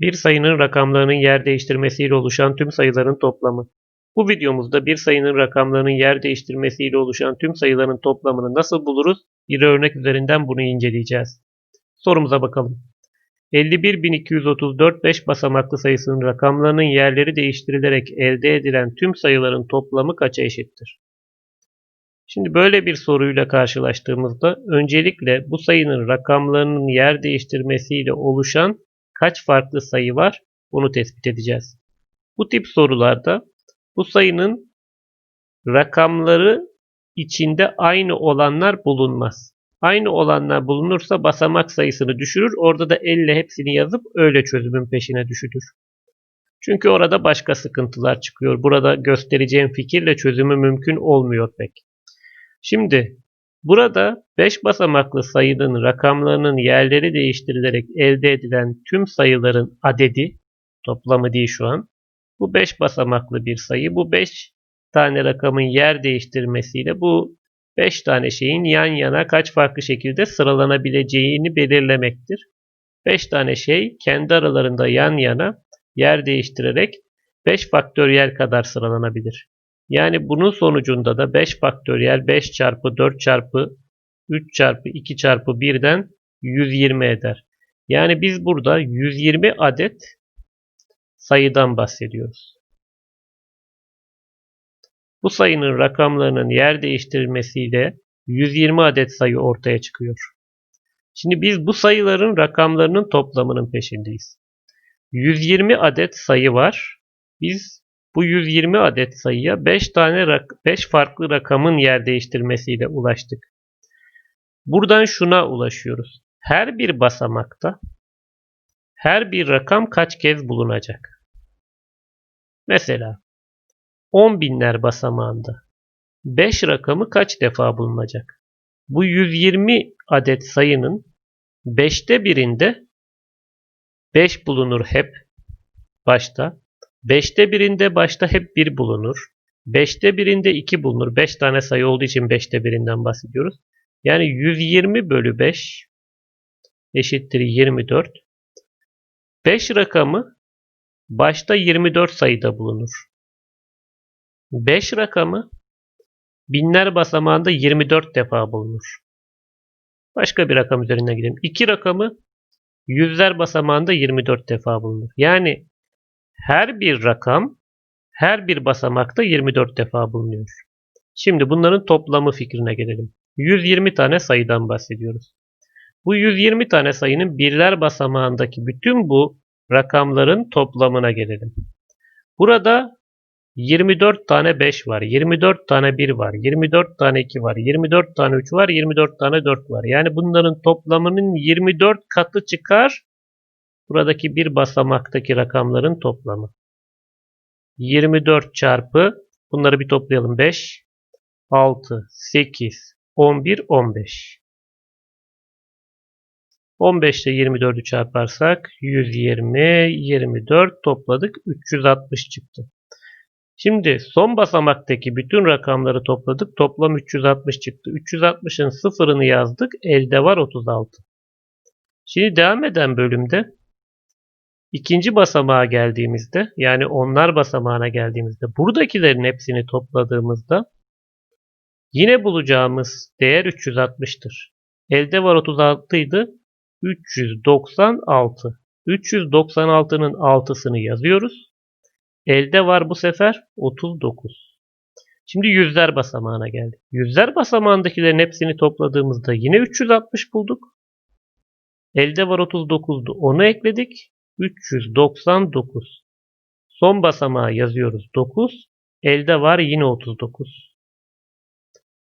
Bir sayının rakamlarının yer değiştirmesiyle oluşan tüm sayıların toplamı. Bu videomuzda bir sayının rakamlarının yer değiştirmesiyle oluşan tüm sayıların toplamını nasıl buluruz? Bir örnek üzerinden bunu inceleyeceğiz. Sorumuza bakalım. 51.234 5 basamaklı sayısının rakamlarının yerleri değiştirilerek elde edilen tüm sayıların toplamı kaça eşittir? Şimdi böyle bir soruyla karşılaştığımızda öncelikle bu sayının rakamlarının yer değiştirmesiyle oluşan kaç farklı sayı var bunu tespit edeceğiz. Bu tip sorularda bu sayının rakamları içinde aynı olanlar bulunmaz. Aynı olanlar bulunursa basamak sayısını düşürür. Orada da elle hepsini yazıp öyle çözümün peşine düşülür. Çünkü orada başka sıkıntılar çıkıyor. Burada göstereceğim fikirle çözümü mümkün olmuyor pek. Şimdi burada 5 basamaklı sayının rakamlarının yerleri değiştirilerek elde edilen tüm sayıların adedi, toplamı değil şu an. Bu 5 basamaklı bir sayı. Bu 5 tane rakamın yer değiştirmesiyle bu 5 tane şeyin yan yana kaç farklı şekilde sıralanabileceğini belirlemektir. 5 tane şey kendi aralarında yan yana yer değiştirerek 5 faktöriyel kadar sıralanabilir. Yani bunun sonucunda da 5 faktöriyel 5 çarpı 4 çarpı 3 çarpı 2 çarpı 1'den 120 eder. Yani biz burada 120 adet sayıdan bahsediyoruz. Bu sayının rakamlarının yer değiştirilmesiyle 120 adet sayı ortaya çıkıyor. Şimdi biz bu sayıların rakamlarının toplamının peşindeyiz. 120 adet sayı var. Biz bu 120 adet sayıya 5 tane 5 farklı rakamın yer değiştirmesiyle ulaştık. Buradan şuna ulaşıyoruz. Her bir basamakta her bir rakam kaç kez bulunacak? Mesela 10 binler basamağında 5 rakamı kaç defa bulunacak? Bu 120 adet sayının 5'te birinde 5 bulunur hep başta. 5'te birinde başta hep 1 bulunur. 5'te birinde 2 bulunur. 5 tane sayı olduğu için 5'te birinden bahsediyoruz. Yani 120 bölü 5 eşittir 24. 5 rakamı başta 24 sayıda bulunur. 5 rakamı binler basamağında 24 defa bulunur. Başka bir rakam üzerinden gidelim. 2 rakamı yüzler basamağında 24 defa bulunur. Yani her bir rakam her bir basamakta 24 defa bulunuyor. Şimdi bunların toplamı fikrine gelelim. 120 tane sayıdan bahsediyoruz. Bu 120 tane sayının birler basamağındaki bütün bu rakamların toplamına gelelim. Burada 24 tane 5 var, 24 tane 1 var, 24 tane 2 var, 24 tane 3 var, 24 tane 4 var. Yani bunların toplamının 24 katı çıkar. Buradaki bir basamaktaki rakamların toplamı. 24 çarpı bunları bir toplayalım 5, 6, 8, 11, 15. 15 ile 24'ü çarparsak 120, 24 topladık 360 çıktı. Şimdi son basamaktaki bütün rakamları topladık. Toplam 360 çıktı. 360'ın sıfırını yazdık. Elde var 36. Şimdi devam eden bölümde ikinci basamağa geldiğimizde yani onlar basamağına geldiğimizde buradakilerin hepsini topladığımızda yine bulacağımız değer 360'tır. Elde var 36 idi. 396. 396'nın 6'sını yazıyoruz. Elde var bu sefer 39. Şimdi yüzler basamağına geldik. Yüzler basamağındakilerin hepsini topladığımızda yine 360 bulduk. Elde var 39'du. Onu ekledik. 399. Son basamağa yazıyoruz 9. Elde var yine 39.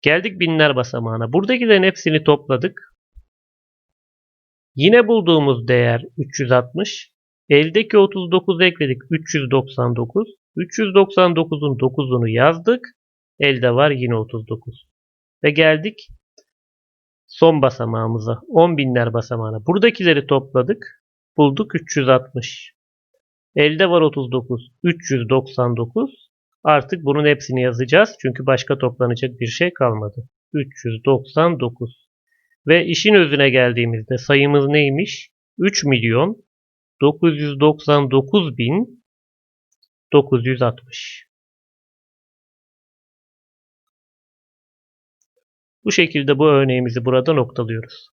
Geldik binler basamağına. Buradakilerin hepsini topladık. Yine bulduğumuz değer 360. Eldeki 39 ekledik 399. 399'un 9'unu yazdık. Elde var yine 39. Ve geldik son basamağımıza 10 binler basamağına. Buradakileri topladık. Bulduk 360. Elde var 39. 399. Artık bunun hepsini yazacağız. Çünkü başka toplanacak bir şey kalmadı. 399. Ve işin özüne geldiğimizde sayımız neymiş? 3 milyon 999.960. Bu şekilde bu örneğimizi burada noktalıyoruz.